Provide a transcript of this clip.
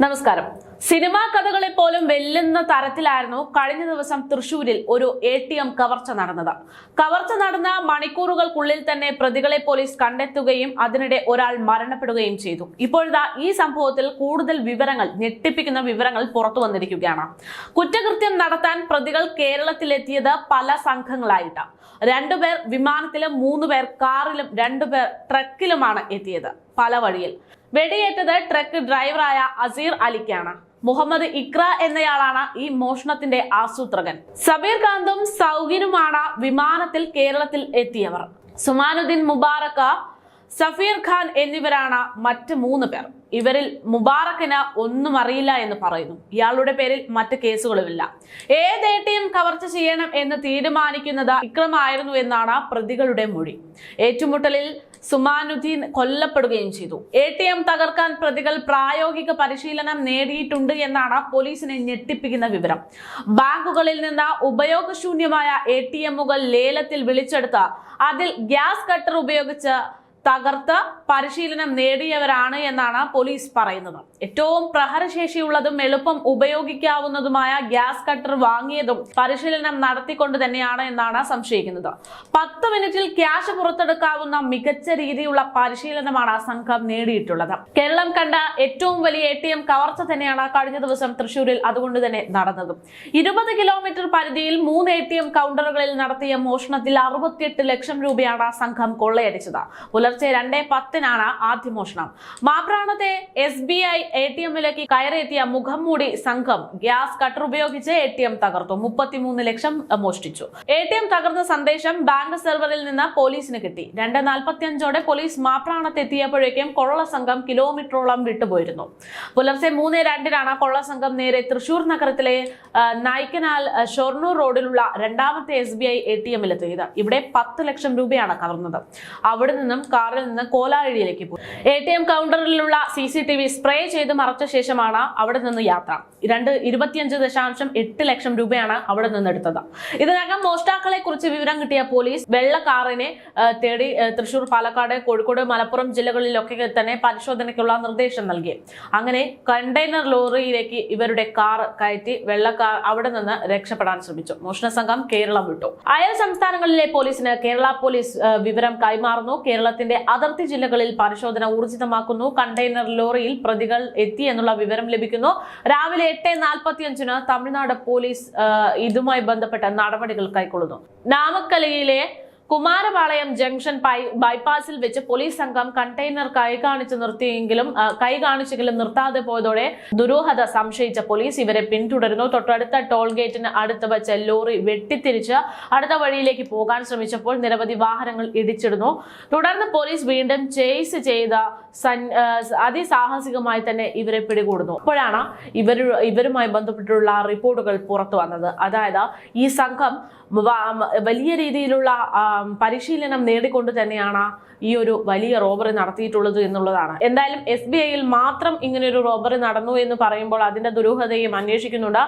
നമസ്കാരം സിനിമാ കഥകളെ പോലും വെല്ലുന്ന തരത്തിലായിരുന്നു കഴിഞ്ഞ ദിവസം തൃശൂരിൽ ഒരു എ ടി എം കവർച്ച നടന്നത്. കവർച്ച നടന്ന മണിക്കൂറുകൾക്കുള്ളിൽ തന്നെ പ്രതികളെ പോലീസ് കണ്ടെത്തുകയും അതിനിടെ ഒരാൾ മരണപ്പെടുകയും ചെയ്തു. ഇപ്പോഴിതാ ഈ സംഭവത്തിൽ കൂടുതൽ വിവരങ്ങൾ ഞെട്ടിപ്പിക്കുന്ന വിവരങ്ങൾ പുറത്തു വന്നിരിക്കുകയാണ്. കുറ്റകൃത്യം നടത്താൻ പ്രതികൾ കേരളത്തിലെത്തിയത് പല സംഘങ്ങളായിട്ടാണ് രണ്ടുപേർ വിമാനത്തിലും മൂന്നുപേർ കാറിലും രണ്ടുപേർ ട്രക്കിലുമാണ് എത്തിയത് പല വഴിയിൽ. വെടിയേറ്റത് ട്രക്ക് ഡ്രൈവറായ അസീർ അലിക്കാണ്. മുഹമ്മദ് ഇക്ര എന്നയാളാണ് ഈ മോഷണത്തിന്റെ ആസൂത്രകൻ. സബീർ ഖാന്തും സൗഗിനുമാണ് വിമാനത്തിൽ കേരളത്തിൽ എത്തിയവർ. സുമാനുദ്ദീൻ മുബാറക്ക സഫീർ ഖാൻ എന്നിവരാണ് മറ്റ് മൂന്ന് പേർ. ഇവരിൽ മുബാറക്കിന് ഒന്നും അറിയില്ല എന്ന് പറയുന്നു. ഇയാളുടെ പേരിൽ മറ്റ് കേസുകളുമില്ല. ഏത് എ ടി എം കവർച്ച ചെയ്യണം എന്ന് തീരുമാനിക്കുന്നത് വിക്രമായിരുന്നു എന്നാണ് പ്രതികളുടെ മൊഴി. ഏറ്റുമുട്ടലിൽ സുമാനുദ്ദീൻ കൊല്ലപ്പെടുകയും ചെയ്തു. എ ടി എം തകർക്കാൻ പ്രതികൾ പ്രായോഗിക പരിശീലനം നേടിയിട്ടുണ്ട് എന്നാണ് പോലീസിനെ ഞെട്ടിപ്പിക്കുന്ന വിവരം. ബാങ്കുകളിൽ നിന്ന് ഉപയോഗശൂന്യമായ എ ടി എമ്മുകൾ ലേലത്തിൽ വിളിച്ചെടുത്ത് അതിൽ ഗ്യാസ് കട്ടർ ഉപയോഗിച്ച് തകർത്ത് പരിശീലനം നേടിയവരാണ് എന്നാണ് പോലീസ് പറയുന്നത്. ഏറ്റവും പ്രഹരശേഷിയുള്ളതും എളുപ്പം ഉപയോഗിക്കാവുന്നതുമായ ഗ്യാസ് കട്ടർ വാങ്ങിയതും പരിശീലനം നടത്തിക്കൊണ്ട് തന്നെയാണ് എന്നാണ് സംശയിക്കുന്നത്. പത്ത് മിനിറ്റിൽ ക്യാഷ് പുറത്തെടുക്കാവുന്ന മികച്ച രീതിയിലുള്ള പരിശീലനമാണ് സംഘം നേടിയിട്ടുള്ളത്. കേരളം കണ്ട ഏറ്റവും വലിയ എ ടി കവർച്ച തന്നെയാണ് കഴിഞ്ഞ ദിവസം തൃശൂരിൽ അതുകൊണ്ട് തന്നെ നടന്നതും. ഇരുപത് കിലോമീറ്റർ പരിധിയിൽ മൂന്ന് എം കൗണ്ടറുകളിൽ നടത്തിയ മോഷണത്തിൽ അറുപത്തിയെട്ട് ലക്ഷം രൂപയാണ് സംഘം കൊള്ളയടിച്ചത്. പുലർച്ചെ രണ്ടേ പത്തിനാണ് ആദ്യ മോഷണം. മാപ്രാണത്തെ S B I A T എമ്മിലേക്ക് കയറിയെത്തിയ മുഖം മൂടി സംഘം ഗ്യാസ് കട്ടർ ഉപയോഗിച്ച് എ ടി എം തകർത്തു. മുപ്പത്തിമൂന്ന് ലക്ഷം മോഷ്ടിച്ചു. എ ടി എം തകർന്ന സന്ദേശം ബാങ്ക് സെർവറിൽ നിന്ന് പോലീസിന് കിട്ടി. രണ്ട് നാൽപ്പത്തി അഞ്ചോടെ പോലീസ് മാപ്രാണത്ത് എത്തിയപ്പോഴേക്കും കൊള്ള സംഘം കിലോമീറ്ററോളം വിട്ടുപോയിരുന്നു. പുലർച്ചെ മൂന്ന് രണ്ടിനാണ് കൊള്ള സംഘം നേരെ തൃശൂർ നഗരത്തിലെ നായ്ക്കനാൽ ഷൊർണൂർ റോഡിലുള്ള രണ്ടാമത്തെ S B I A T എമ്മിലെത്തിയത്. ഇവിടെ പത്ത് ലക്ഷം രൂപയാണ് കവർന്നത്. അവിടെ നിന്നും കാറിൽ നിന്ന് കോലാഴിയിലേക്ക് പോയി. A T M കൗണ്ടറിലുള്ള C C T V spray ചെയ്ത് മറച്ച ശേഷമാണ് അവിടെ നിന്ന് യാത്ര. രണ്ട് ഇരുപത്തിയഞ്ച് ദശാംശം എട്ട് ലക്ഷം രൂപയാണ് അവിടെ നിന്ന് എടുത്തത്. ഇതിനകം മോഷ്ടാക്കളെ കുറിച്ച് വിവരം കിട്ടിയ പോലീസ് വെള്ള കാറിനെ തേടി തൃശൂർ പാലക്കാട് കോഴിക്കോട് മലപ്പുറം ജില്ലകളിലൊക്കെ തന്നെ പരിശോധനയ്ക്കുള്ള നിർദ്ദേശം നൽകി. അങ്ങനെ കണ്ടെയ്നർ ലോറിയിലേക്ക് ഇവരുടെ കാർ കയറ്റി വെള്ള കാർ അവിടെ നിന്ന് രക്ഷപ്പെടാൻ ശ്രമിച്ചു. മോഷണ സംഘം കേരളം വിട്ടു. അയൽ സംസ്ഥാനങ്ങളിലെ പോലീസിന് കേരള പോലീസ് വിവരം കൈമാറുന്നു. കേരളത്തിന്റെ അതിർത്തി ജില്ലകളിൽ പരിശോധന ഊർജിതമാക്കുന്നു. കണ്ടെയ്നർ ലോറിയിൽ പ്രതികൾ എത്തി എന്നുള്ള വിവരം ലഭിക്കുന്നു. രാവിലെ എട്ട് നാൽപ്പത്തിയഞ്ചിന് തമിഴ്നാട് പോലീസ് ഇതുമായി ബന്ധപ്പെട്ട നടപടികൾ കൈക്കൊള്ളുന്നു. നാമക്കലയിലെ കുമാരപാളയം ജംഗ്ഷൻ ബൈപ്പാസിൽ വെച്ച് പോലീസ് സംഘം കണ്ടെയ്നർ കൈ കാണിച്ച് നിർത്തിയെങ്കിലും കൈ കാണിച്ചെങ്കിലും നിർത്താതെ പോയതോടെ ദുരൂഹത സംശയിച്ച പോലീസ് ഇവരെ പിന്തുടരുന്നു. തൊട്ടടുത്ത ടോൾ ഗേറ്റിന് അടുത്ത് വെച്ച് ലോറി വെട്ടിത്തിരിച്ച് അടുത്ത വഴിയിലേക്ക് പോകാൻ ശ്രമിച്ചപ്പോൾ നിരവധി വാഹനങ്ങൾ ഇടിച്ചിടുന്നു. തുടർന്ന് പോലീസ് വീണ്ടും ചേസ് ചെയ്ത അതിസാഹസികമായി തന്നെ ഇവരെ പിടികൂടുന്നു. അപ്പോഴാണ് ഇവർ ഇവരുമായി ബന്ധപ്പെട്ടുള്ള റിപ്പോർട്ടുകൾ പുറത്തു വന്നത്. അതായത് ഈ സംഘം വലിയ രീതിയിലുള്ള പരിശീലനം നേടിക്കൊണ്ട് തന്നെയാണ് ഈ ഒരു വലിയ റോബറി നടത്തിയിട്ടുള്ളത് എന്നുള്ളതാണ്. എന്തായാലും എസ് ബി ഐയിൽ മാത്രം ഇങ്ങനെയൊരു റോബറി നടന്നു എന്ന് പറയുമ്പോൾ അതിന്റെ ദുരൂഹതയും അന്വേഷിക്കുന്നുണ്ട്.